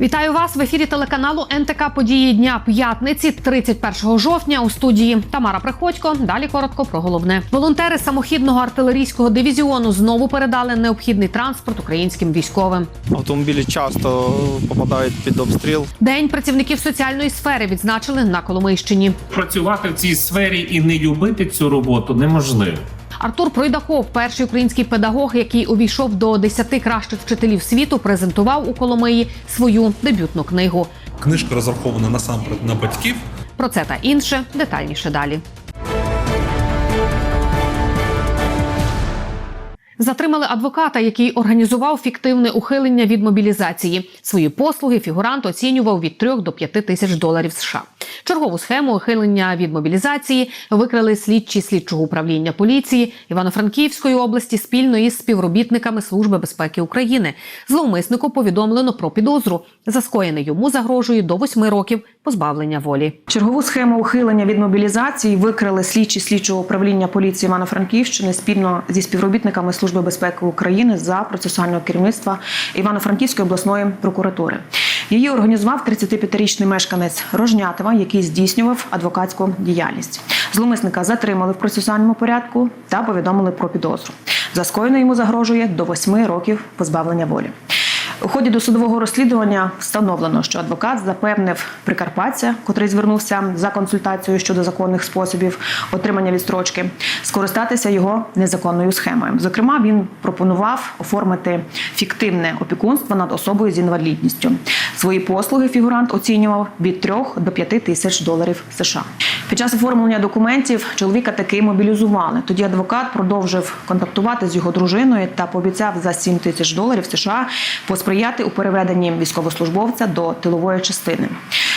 Вітаю вас в ефірі телеканалу НТК Події дня п'ятниці, 31 жовтня. У студії Тамара Приходько. Далі коротко про головне. Волонтери самохідного артилерійського дивізіону знову передали необхідний транспорт українським військовим. Автомобілі часто попадають під обстріл. День працівників соціальної сфери відзначили на Коломийщині. Працювати в цій сфері і не любити цю роботу неможливо. Артур Пройдаков, перший український педагог, який увійшов до 10 кращих вчителів світу, презентував у Коломиї свою дебютну книгу. Книжка розрахована насамперед на батьків. Про це та інше детальніше далі. Затримали адвоката, який організував фіктивне ухилення від мобілізації. Свої послуги фігурант оцінював від 3 до 5 тисяч доларів США. Чергову схему ухилення від мобілізації викрили слідчі слідчого управління поліції Івано-Франківської області спільно із співробітниками Служби безпеки України. Зловмиснику повідомлено про підозру. За скоєне йому загрожує до 8 років позбавлення волі. Чергову схему ухилення від мобілізації викрили слідчі слідчого управління поліції Івано-Франківщини спільно зі співробітниками Служби безпеки України за процесуального керівництва Івано-Франківської обласної прокуратури. Її організував 35-річний мешканець Рожнятова, який здійснював адвокатську діяльність. Зловмисника затримали в процесуальному порядку та повідомили про підозру. За скоєно йому загрожує до восьми років позбавлення волі. У ході досудового розслідування встановлено, що адвокат запевнив прикарпатця, котрий звернувся за консультацією щодо законних способів отримання відстрочки, скористатися його незаконною схемою. Зокрема, він пропонував оформити фіктивне опікунство над особою з інвалідністю. Свої послуги фігурант оцінював від 3 до 5 тисяч доларів США. Під час оформлення документів чоловіка таки мобілізували. Тоді адвокат продовжив контактувати з його дружиною та пообіцяв за 7 тисяч доларів США посприяти у переведенні військовослужбовця до тилової частини.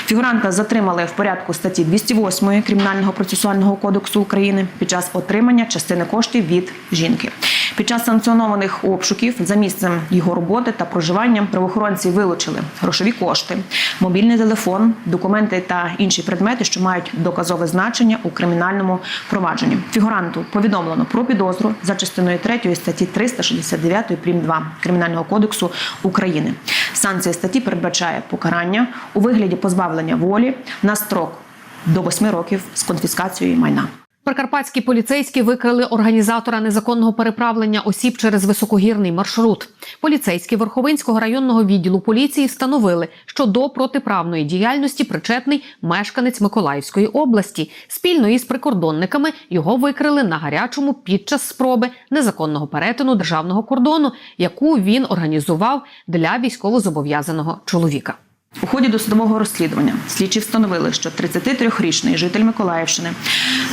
Фігуранта затримали в порядку статті 208 Кримінального процесуального кодексу України під час отримання частини коштів від жінки. Під час санкціонованих обшуків за місцем його роботи та проживання правоохоронці вилучили грошові кошти, мобільний телефон, документи та інші предмети, що мають доказове значення у кримінальному провадженні. Фігуранту повідомлено про підозру за частиною 3 статті 369 прим. 2 Кримінального кодексу України. Санкція статті передбачає покарання у вигляді позбавлення волі на строк до 8 років з конфіскацією майна. Прикарпатські поліцейські викрили організатора незаконного переправлення осіб через високогірний маршрут. Поліцейські Верховинського районного відділу поліції встановили, що до протиправної діяльності причетний мешканець Миколаївської області. Спільно із прикордонниками його викрили на гарячому під час спроби незаконного перетину державного кордону, яку він організував для військовозобов'язаного чоловіка. У ході досудового розслідування слідчі встановили, що 33-річний житель Миколаївщини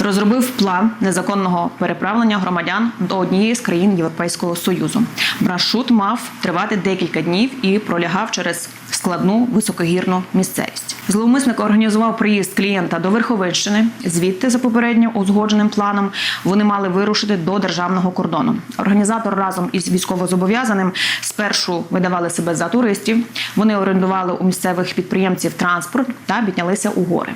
розробив план незаконного переправлення громадян до однієї з країн Європейського союзу. Маршрут мав тривати декілька днів і пролягав через складну високогірну місцевість. Зловмисник організував приїзд клієнта до Верховинщини. Звідти, за попередньо узгодженим планом, вони мали вирушити до державного кордону. Організатор разом із військовозобов'язаним спершу видавали себе за туристів. Вони орендували у місцевих підприємців транспорт та піднялися у гори.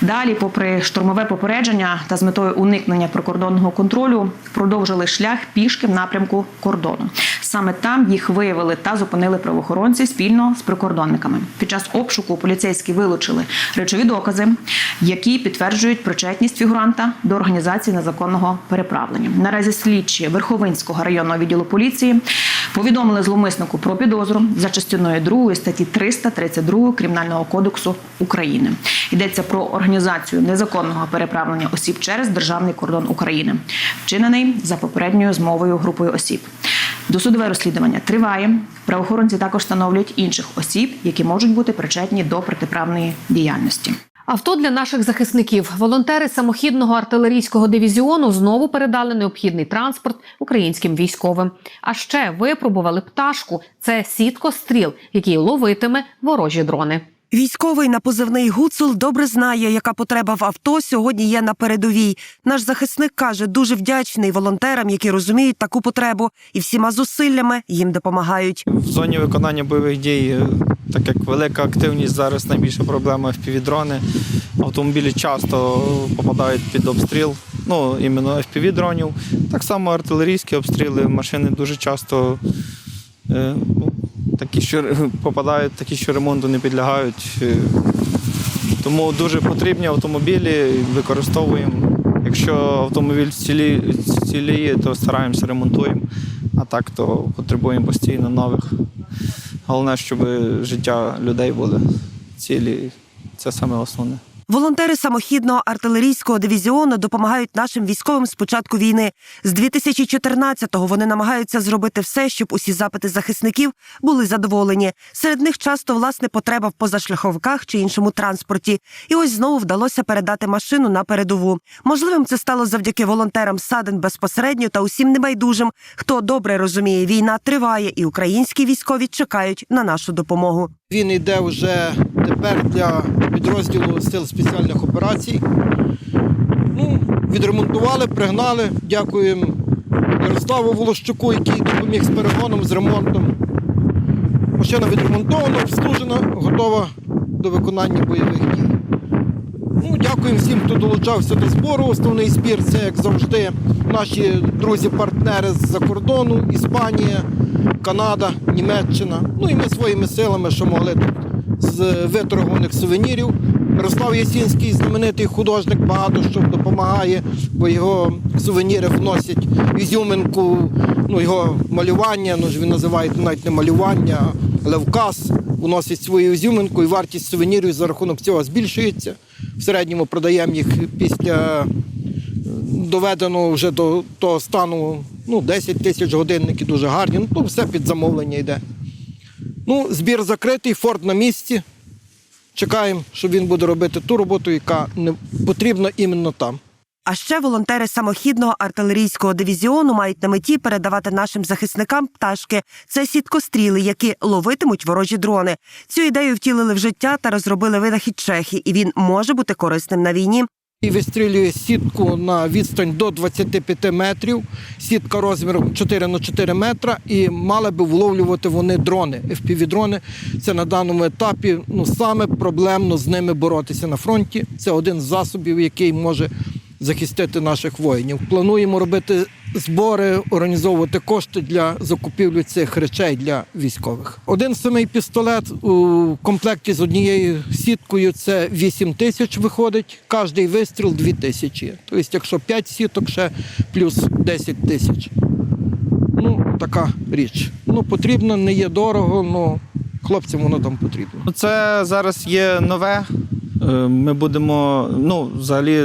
Далі, попри штурмове попередження та з метою уникнення прикордонного контролю, продовжили шлях пішки в напрямку кордону. Саме там їх виявили та зупинили правоохоронці спільно з прикордонниками. Під час обшуку поліцейські вилучили речові докази, які підтверджують причетність фігуранта до організації незаконного переправлення. Наразі слідчі Верховинського районного відділу поліції повідомили зловмиснику про підозру за частиною 2 статті 332 Кримінального кодексу України. Йдеться про організацію незаконного переправлення осіб через державний кордон України, вчинений за попередньою змовою групою осіб. Досудове розслідування триває. Правоохоронці також встановлюють інших осіб, які можуть бути причетні до протиправної діяльності. Авто для наших захисників. Волонтери самохідного артилерійського дивізіону знову передали необхідний транспорт українським військовим. А ще випробували пташку. Це сітко стріл, який ловитиме ворожі дрони. Військовий на позивний Гуцул добре знає, яка потреба в авто сьогодні є на передовій. Наш захисник каже, дуже вдячний волонтерам, які розуміють таку потребу, і всіма зусиллями їм допомагають. В зоні виконання бойових дій, е, так як велика активність зараз найбільша проблема FPV-дрони. Автомобілі часто попадають під обстріл, ну іменно FPV-дронів. Так само артилерійські обстріли, машини дуже часто е, ну, такі, що попадають, такі, що ремонту не підлягають. Е, Тому дуже потрібні автомобілі, використовуємо. Якщо автомобіль цілі, ціліє, то стараємося ремонтуємо. А так то потребуємо постійно нових. Головне, щоб життя людей були цілі. Це саме основне. Волонтери самохідного артилерійського дивізіону допомагають нашим військовим з початку війни. З 2014-го вони намагаються зробити все, щоб усі запити захисників були задоволені. Серед них часто власне потреба в позашляховиках чи іншому транспорті. І ось знову вдалося передати машину на передову. Можливим це стало завдяки волонтерам Саден безпосередньо та усім небайдужим, хто добре розуміє, війна триває, і українські військові чекають на нашу допомогу. Він йде вже тепер для підрозділу сил спеціальних операцій. Ну, відремонтували, пригнали. Дякуємо Ярославу Волощуку, який допоміг з перегоном, з ремонтом. Машина відремонтована, обслужена, готова до виконання бойових дій. Ну, дякуємо всім, хто долучався до збору. Основний збір це, як завжди, наші друзі-партнери з-за кордону, Іспанія, Канада, Німеччина. Ну і ми своїми силами, що могли з виторгованих сувенірів. Мирослав Ясінський, знаменитий художник, багато що допомагає, бо його сувеніри вносять ізюминку, ну, його малювання, ну ж він називає навіть не малювання, а левказ, вносить свою ізюминку, і вартість сувенірів за рахунок цього збільшується. В середньому продаємо їх після доведеного вже до того стану ну, 10 тисяч годинників дуже гарні. Ну, то все під замовлення йде. Ну, збір закритий, форт на місці. Чекаємо, що він буде робити ту роботу, яка не потрібна іменно там. А ще волонтери самохідного артилерійського дивізіону мають на меті передавати нашим захисникам пташки. Це сіткостріли, які ловитимуть ворожі дрони. Цю ідею втілили в життя та розробили винахід чехи, і він може бути корисним на війні. І вистрілює сітку на відстань до 25 метрів. Сітка розміром 4 на 4 метра, і мали би вловлювати вони дрони. FPV-дрони. Це на даному етапі ну, саме проблемно з ними боротися на фронті. Це один з засобів, який може захистити наших воїнів. Плануємо робити збори, організовувати кошти для закупівлі цих речей для військових. Один самий пістолет у комплекті з однією сіткою це 8 тисяч виходить. Кожний вистріл 2 тисячі. Тобто, якщо 5 сіток, ще плюс 10 тисяч. Ну, така річ. Ну, потрібно, не є дорого, але хлопцям воно там потрібно. Ну, Це зараз є нове. Е, Ми будемо, ну, взагалі,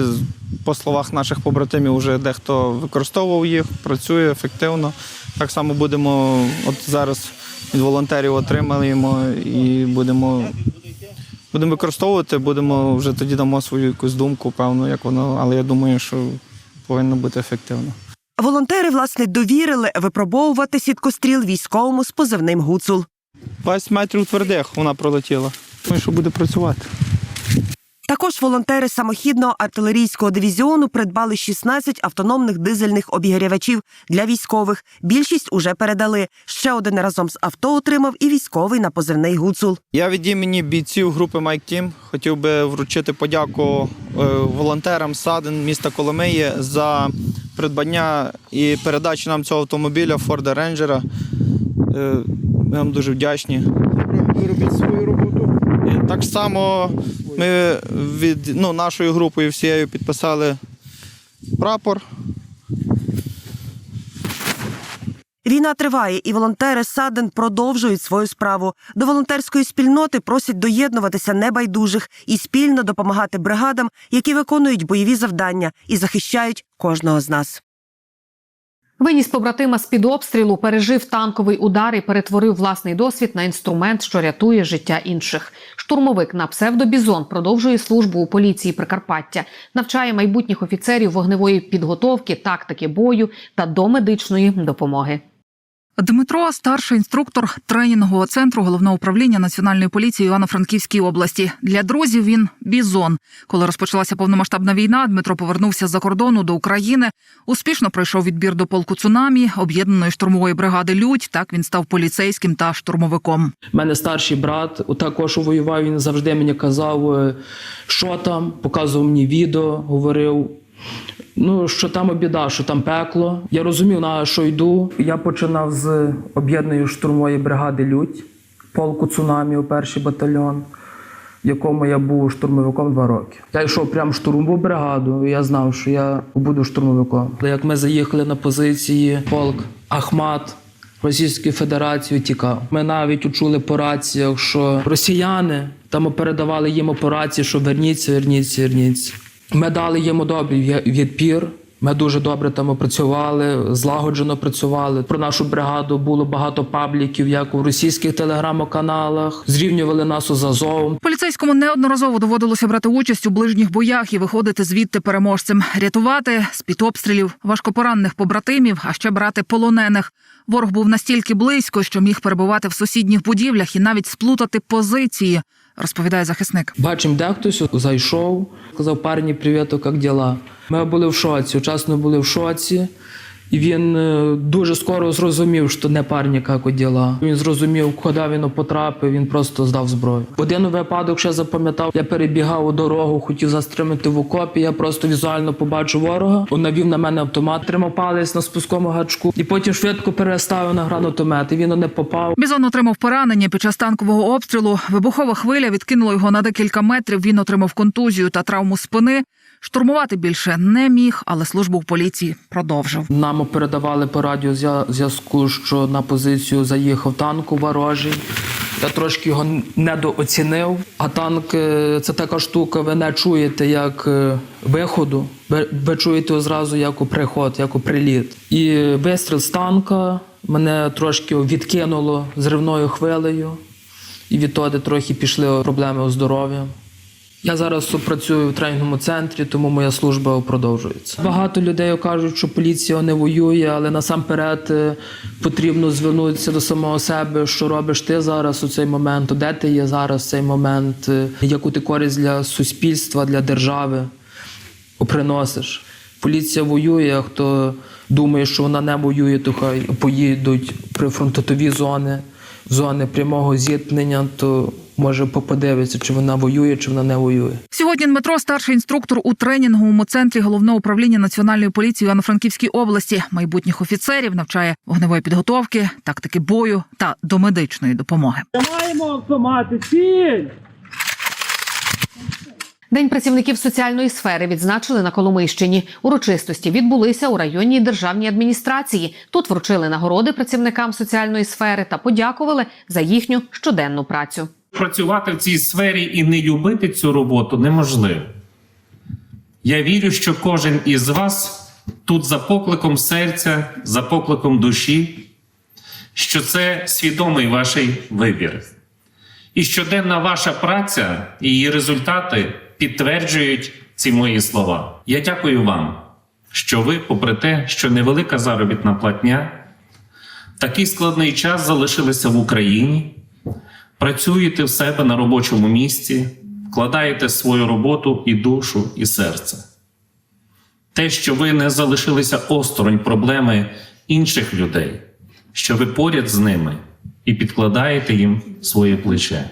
по словах наших побратимів, вже дехто використовував їх, працює ефективно. Так само будемо, от зараз від волонтерів отримаємо і будемо, будемо використовувати, будемо вже тоді дамо свою якусь думку, певно, як воно, але я думаю, що повинно бути ефективно. Волонтери власне довірили випробовувати сіткостріл військовому з позивним гуцул. 20 метрів твердих вона пролетіла. Думаю, що буде працювати. Також волонтери самохідного артилерійського дивізіону придбали 16 автономних дизельних обігрівачів для військових. Більшість уже передали. Ще один разом з авто отримав і військовий на позивний гуцул. Я від імені бійців групи Майк Тім хотів би вручити подяку е, волонтерам Саден міста Коломиї за придбання і передачу нам цього автомобіля Форда Рейнджера. Е, Ми вам дуже вдячні. Ви робіть свою роботу. Так само ми від ну, нашою групою всією підписали прапор. Війна триває, і волонтери Саден продовжують свою справу. До волонтерської спільноти просять доєднуватися небайдужих і спільно допомагати бригадам, які виконують бойові завдання і захищають кожного з нас. Виніс побратима з під обстрілу, пережив танковий удар і перетворив власний досвід на інструмент, що рятує життя інших. Штурмовик на псевдобізон продовжує службу у поліції Прикарпаття, навчає майбутніх офіцерів вогневої підготовки, тактики бою та домедичної допомоги. Дмитро, старший інструктор тренінгового центру головного управління національної поліції Івано-Франківській області. Для друзів він бізон. Коли розпочалася повномасштабна війна, Дмитро повернувся з-за кордону до України. Успішно пройшов відбір до полку цунамі, об'єднаної штурмової бригади Людь. Так він став поліцейським та штурмовиком. Мене старший брат також воював. Він завжди мені казав, е, що там, показував мені відео, говорив. Ну, що там біда, що там пекло. Я розумів, на що йду. Я починав з об'єднаної штурмової бригади Людь. полку цунамі у перший батальйон, в якому я був штурмовиком два роки. Я йшов прямо в штурмову бригаду, і я знав, що я буду штурмовиком. Як ми заїхали на позиції, полк Ахмат. Російської Федерації тікав. Ми навіть учули по раціях, що росіяни там передавали їм операції, що верніться, верніться, верніться. Ми дали йому добрий відпір. Ми дуже добре там працювали, злагоджено працювали. Про нашу бригаду було багато пабліків, як у російських телеграм-каналах. Зрівнювали нас з Азовом. Поліцейському неодноразово доводилося брати участь у ближніх боях і виходити звідти переможцем, рятувати з під обстрілів важкопоранених побратимів, а ще брати полонених. Ворог був настільки близько, що міг перебувати в сусідніх будівлях і навіть сплутати позиції, розповідає захисник. Бачимо, де хтось зайшов, сказав парні, привіт, як діла. Ми були в шоці, вчасно були в шоці. І він е, дуже скоро зрозумів, що не парні, як діла. Він зрозумів, куди він потрапив, він просто здав зброю. Один випадок ще запам'ятав, я перебігав у дорогу, хотів застримати в окопі. Я просто візуально побачив ворога. Він навів на мене автомат, тримав палець на спусковому гачку, і потім швидко переставив на гранатомет. І він не попав. Бізон отримав поранення під час танкового обстрілу. Вибухова хвиля відкинула його на декілька метрів. Він отримав контузію та травму спини. Штурмувати більше не міг, але службу в поліції продовжив. Нам передавали по радіо зв'язку, що на позицію заїхав танк ворожий. Я трошки його недооцінив. А танк е, це така штука, ви не чуєте як е, виходу, ви, ви чуєте його зразу як у приход, як у приліт. І вистріл з танка мене трошки відкинуло зривною хвилею, і відтоді трохи пішли проблеми у здоров'я. Я зараз працюю в тренінговому центрі, тому моя служба продовжується. Багато людей кажуть, що поліція не воює, але насамперед е, потрібно звернутися до самого себе, що робиш ти зараз у цей момент, де ти є зараз в цей момент, е, яку ти користь для суспільства, для держави приносиш. Поліція воює, а хто думає, що вона не воює, то хай поїдуть при фронтові зони, зони прямого зіткнення, то може подивитися, чи вона воює, чи вона не воює. Сьогодні Дмитро старший інструктор у тренінговому центрі головного управління національної поліції у Івано-Франківській області. Майбутніх офіцерів навчає вогневої підготовки, тактики бою та домедичної допомоги. День працівників соціальної сфери відзначили на Коломийщині. Урочистості відбулися у районній державній адміністрації. Тут вручили нагороди працівникам соціальної сфери та подякували за їхню щоденну працю. Працювати в цій сфері і не любити цю роботу неможливо. Я вірю, що кожен із вас тут за покликом серця, за покликом душі, що це свідомий ваш вибір. І щоденна ваша праця і її результати підтверджують ці мої слова. Я дякую вам, що ви, попри те, що невелика заробітна платня, такий складний час залишилися в Україні, працюєте в себе на робочому місці, вкладаєте свою роботу і душу, і серце. Те, що ви не залишилися осторонь проблеми інших людей, що ви поряд з ними і підкладаєте їм своє плече.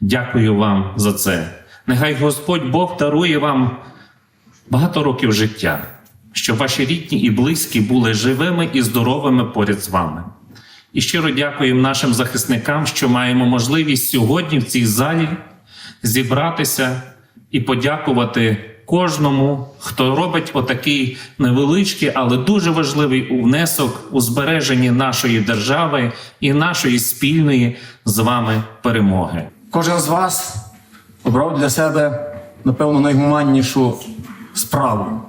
Дякую вам за це. Нехай Господь Бог дарує вам багато років життя, щоб ваші рідні і близькі були живими і здоровими поряд з вами. І щиро дякуємо нашим захисникам, що маємо можливість сьогодні в цій залі зібратися і подякувати кожному, хто робить отакий невеличкий, але дуже важливий внесок у збереженні нашої держави і нашої спільної з вами перемоги. Кожен з вас обрав для себе, напевно, найгуманнішу справу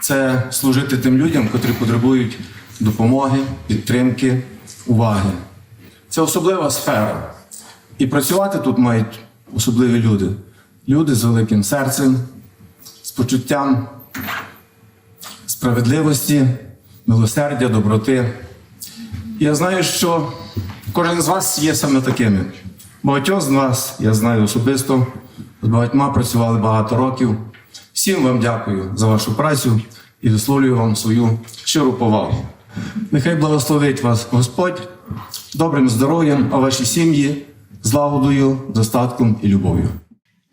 це служити тим людям, котрі потребують допомоги, підтримки, уваги. Це особлива сфера. І працювати тут мають особливі люди. Люди з великим серцем, з почуттям справедливості, милосердя, доброти. Я знаю, що кожен з вас є саме такими. Багатьох з вас я знаю особисто, з багатьма працювали багато років. Всім вам дякую за вашу працю і висловлюю вам свою щиру повагу. Нехай благословить вас Господь добрим здоров'ям, а ваші сім'ї злагодою, достатком і любов'ю.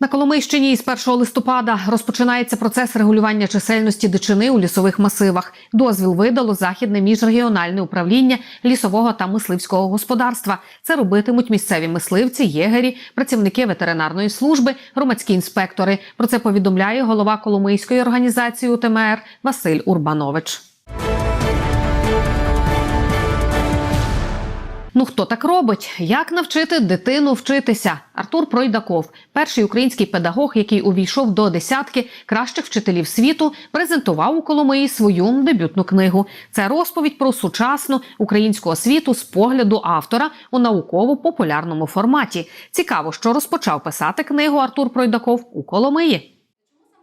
На Коломийщині із 1 листопада розпочинається процес регулювання чисельності дичини у лісових масивах. Дозвіл видало західне міжрегіональне управління лісового та мисливського господарства. Це робитимуть місцеві мисливці, єгері, працівники ветеринарної служби, громадські інспектори. Про це повідомляє голова Коломийської організації УТМР Василь Урбанович. Ну хто так робить? Як навчити дитину вчитися? Артур Пройдаков, перший український педагог, який увійшов до десятки кращих вчителів світу, презентував у Коломиї свою дебютну книгу. Це розповідь про сучасну українську освіту з погляду автора у науково-популярному форматі. Цікаво, що розпочав писати книгу Артур Пройдаков у Коломиї.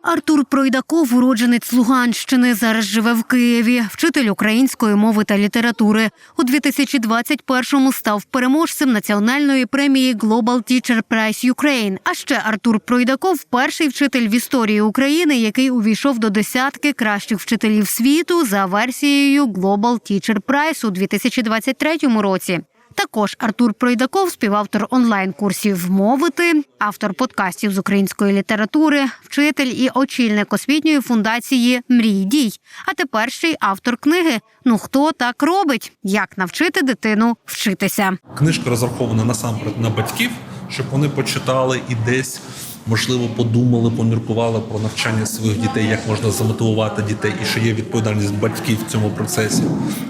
Артур Пройдаков, уродженець Луганщини, зараз живе в Києві, вчитель української мови та літератури. У 2021-му став переможцем національної премії Global Teacher Prize Ukraine. А ще Артур Пройдаков перший вчитель в історії України, який увійшов до десятки кращих вчителів світу за версією Global Teacher Prize у 2023 році. Також Артур Пройдаков, співавтор онлайн-курсів мовити, автор подкастів з української літератури, вчитель і очільник освітньої фундації Мрій дій. А тепер ще й автор книги Ну хто так робить? Як навчити дитину вчитися? Книжка розрахована насамперед на батьків, щоб вони почитали і десь. Можливо, подумали, поміркували про навчання своїх дітей, як можна замотивувати дітей, і що є відповідальність батьків в цьому процесі.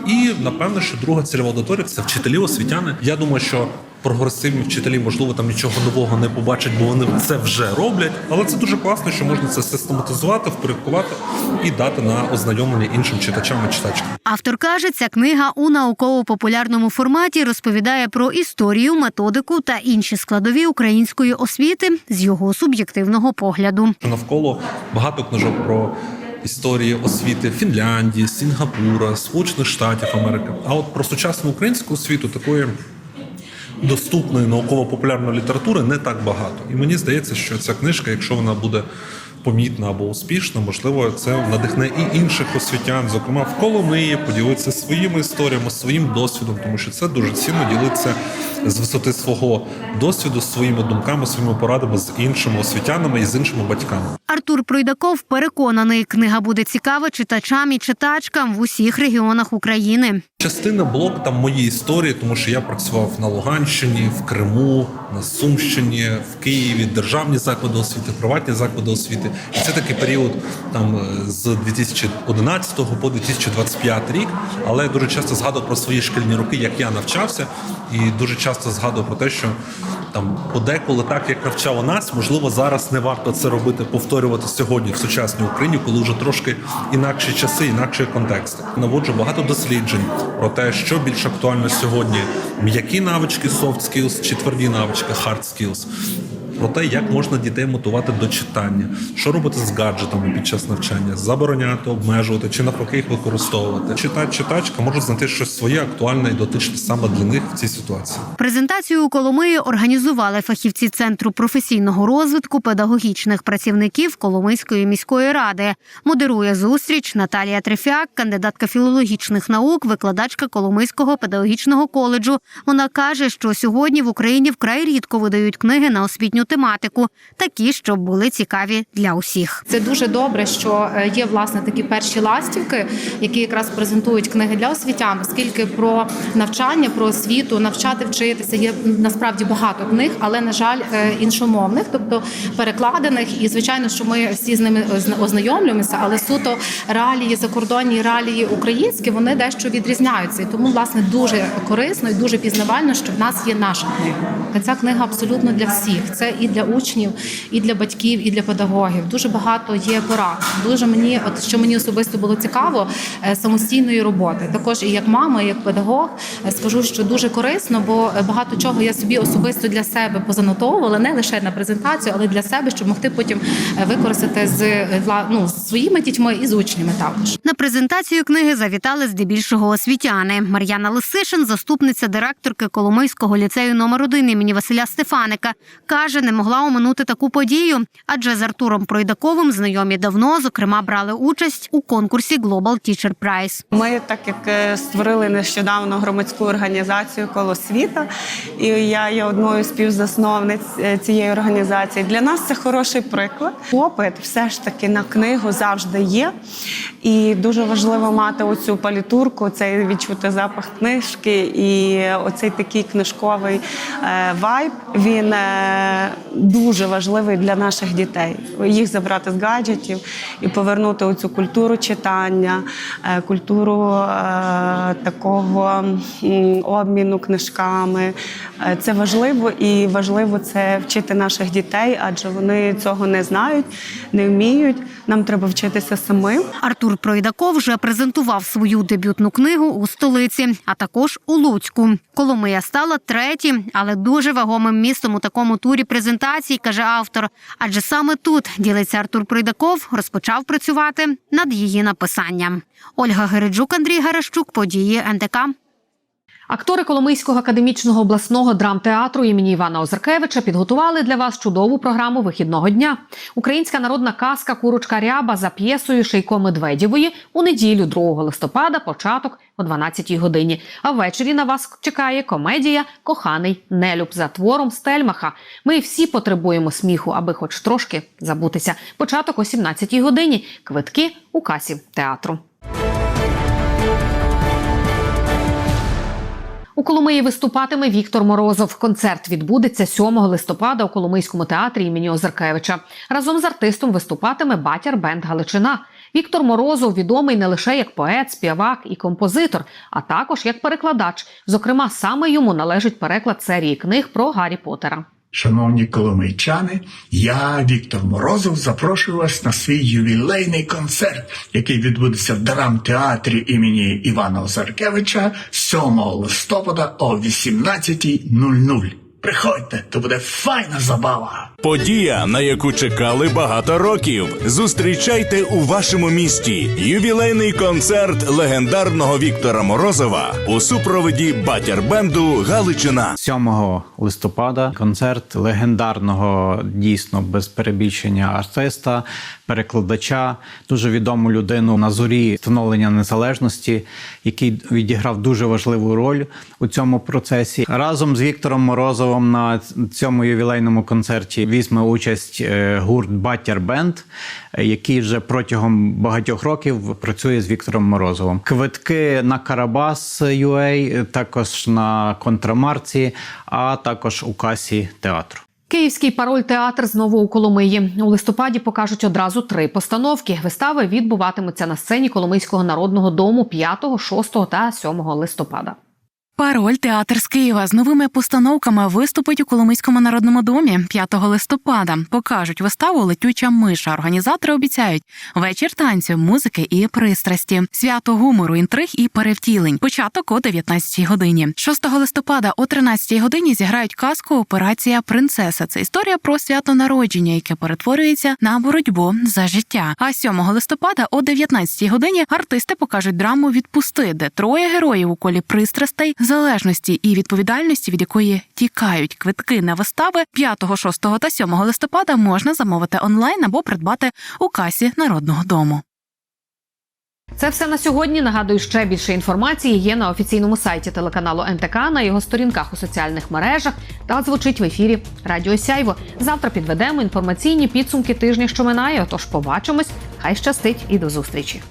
І напевно, що друга цільова аудиторія це вчителі освітяни. Я думаю, що прогресивні вчителі, можливо, там нічого нового не побачать, бо вони це вже роблять. Але це дуже класно, що можна це систематизувати, впорядкувати і дати на ознайомлення іншим читачам і читачкам. Автор каже, ця книга у науково-популярному форматі розповідає про історію, методику та інші складові української освіти з його суб'єктивного погляду. Навколо багато книжок про історії освіти Фінляндії, Сінгапура, Сполучених Штатів Америки. А от про сучасну українську освіту такої доступної науково-популярної літератури не так багато. І мені здається, що ця книжка, якщо вона буде помітна або успішна, можливо, це надихне і інших освітян, зокрема в Коломиї, поділитися своїми історіями, своїм досвідом, тому що це дуже цінно ділитися з висоти свого досвіду, своїми думками, своїми порадами з іншими освітянами і з іншими батьками. Артур Пройдаков переконаний, книга буде цікава читачам і читачкам в усіх регіонах України. Частина блок там моєї історії, тому що я працював на Луганщині, в Криму, на Сумщині, в Києві, державні заклади освіти, приватні заклади освіти. І це такий період там е, з 2011 по 2025 рік. Але я дуже часто згадував про свої шкільні роки, як я навчався, і дуже часто згадував про те, що там подеколи так, як навчало нас, можливо, зараз не варто це робити, повторювати сьогодні в сучасній Україні, коли вже трошки інакші часи, інакші контексти. Наводжу багато досліджень про те, що більш актуально сьогодні: м'які навички, soft skills чи тверді навички, hard skills. Про те, як можна дітей мотивувати до читання, що робити з гаджетами під час навчання, забороняти, обмежувати чи навпаки їх використовувати. Читач, читачка можуть знайти щось своє актуальне і дотичне саме для них в цій ситуації. Презентацію у Коломиї організували фахівці Центру професійного розвитку педагогічних працівників Коломийської міської ради. Модерує зустріч Наталія Трефяк, кандидатка філологічних наук, викладачка Коломийського педагогічного коледжу. Вона каже, що сьогодні в Україні вкрай рідко видають книги на освітню тематику, такі, щоб були цікаві для усіх. Це дуже добре, що е, є власне такі перші ластівки, які якраз презентують книги для освітян, оскільки про навчання, про освіту, навчати вчитися є насправді багато книг, але на жаль, е, іншомовних, тобто перекладених. І звичайно, що ми всі з ними озна- ознайомлюємося, але суто реалії закордонні, реалії українські вони дещо відрізняються. І тому власне дуже корисно і дуже пізнавально, що в нас є наша книга. Ця книга абсолютно для всіх. Це і для учнів, і для батьків, і для педагогів. Дуже багато є порад. Дуже мені, от що мені особисто було цікаво, е, самостійної роботи. Також і як мама, і як педагог, е, скажу, що дуже корисно, бо е, багато чого я собі особисто для себе позанотовувала, не лише на презентацію, але для себе, щоб могти потім використати з ну, з своїми дітьми і з учнями також. На презентацію книги завітали здебільшого освітяни. Мар'яна Лисишин, заступниця директорки Коломийського ліцею номер 1 імені Василя Стефаника, каже, каже, не могла оминути таку подію, адже з Артуром Пройдаковим знайомі давно, зокрема, брали участь у конкурсі Global Teacher Prize. Ми, так як е, створили нещодавно громадську організацію коло світа, і я є одною співзасновниць е, цієї організації. Для нас це хороший приклад. Попит все ж таки на книгу завжди є. І дуже важливо мати оцю палітурку, цей відчути запах книжки і оцей такий книжковий е, вайб. Він дуже важливий для наших дітей. Їх забрати з гаджетів і повернути оцю культуру читання, е, культуру е, такого обміну книжками. Е, Це важливо і важливо це вчити наших дітей, адже вони цього не знають, не вміють. Нам треба вчитися самим. Артур Пройдаков вже презентував свою дебютну книгу у столиці, а також у Луцьку. Коломия стала третім, але дуже вагомим містом у такому турі презентацій, каже автор. Адже саме тут ділиться Артур Придаков, розпочав працювати над її написанням. Ольга Гереджук, Андрій Гарашчук, події НТК. Актори Коломийського академічного обласного драмтеатру імені Івана Озеркевича підготували для вас чудову програму вихідного дня. Українська народна казка Курочка Ряба за п'єсою Шейко Медведєвої у неділю 2 листопада, початок о 12-й годині. А ввечері на вас чекає комедія Коханий Нелюб за твором Стельмаха. Ми всі потребуємо сміху, аби хоч трошки забутися. Початок о 17 годині. Квитки у касі театру. У Коломиї виступатиме Віктор Морозов. Концерт відбудеться 7 листопада у Коломийському театрі імені Озеркевича. Разом з артистом виступатиме батяр бенд Галичина. Віктор Морозов відомий не лише як поет, співак і композитор, а також як перекладач. Зокрема, саме йому належить переклад серії книг про Гаррі Поттера. Шановні коломийчани, я, Віктор Морозов, запрошую вас на свій ювілейний концерт, який відбудеться в драмтеатрі імені Івана Озаркевича 7 листопада о 18.00. Приходьте, то буде файна забава. Подія, на яку чекали багато років. Зустрічайте у вашому місті ювілейний концерт легендарного Віктора Морозова у супроводі батяр-бенду Галичина. 7 листопада концерт легендарного, дійсно без перебільшення артиста, перекладача, дуже відому людину на зорі встановлення незалежності, який відіграв дуже важливу роль у цьому процесі. Разом з Віктором Морозовим на цьому ювілейному концерті візьме участь е, гурт Батяр Бенд, е, який вже протягом багатьох років працює з Віктором Морозовим. Квитки на Карабас UA, також на контрамарці, а також у касі театру. Київський пароль театр знову у Коломиї. У листопаді покажуть одразу три постановки. Вистави відбуватимуться на сцені Коломийського народного дому 5, 6 та 7 листопада. Пароль театр з Києва з новими постановками виступить у Коломийському народному домі 5 листопада. Покажуть виставу Летюча миша. Організатори обіцяють вечір танцю, музики і пристрасті, свято гумору, інтриг і перевтілень. Початок о 19 годині. 6 листопада о 13 годині зіграють казку Операція Принцеса. Це історія про свято народження, яке перетворюється на боротьбу за життя. А 7 листопада о 19 годині артисти покажуть драму Відпусти, де троє героїв у колі пристрастей залежності і відповідальності, від якої тікають квитки на вистави 5, 6 та 7 листопада можна замовити онлайн або придбати у касі народного дому. Це все на сьогодні. Нагадую, ще більше інформації є на офіційному сайті телеканалу НТК, на його сторінках у соціальних мережах та звучить в ефірі Радіо Сяйво. Завтра підведемо інформаційні підсумки тижня, що минає. Отож, побачимось. Хай щастить і до зустрічі.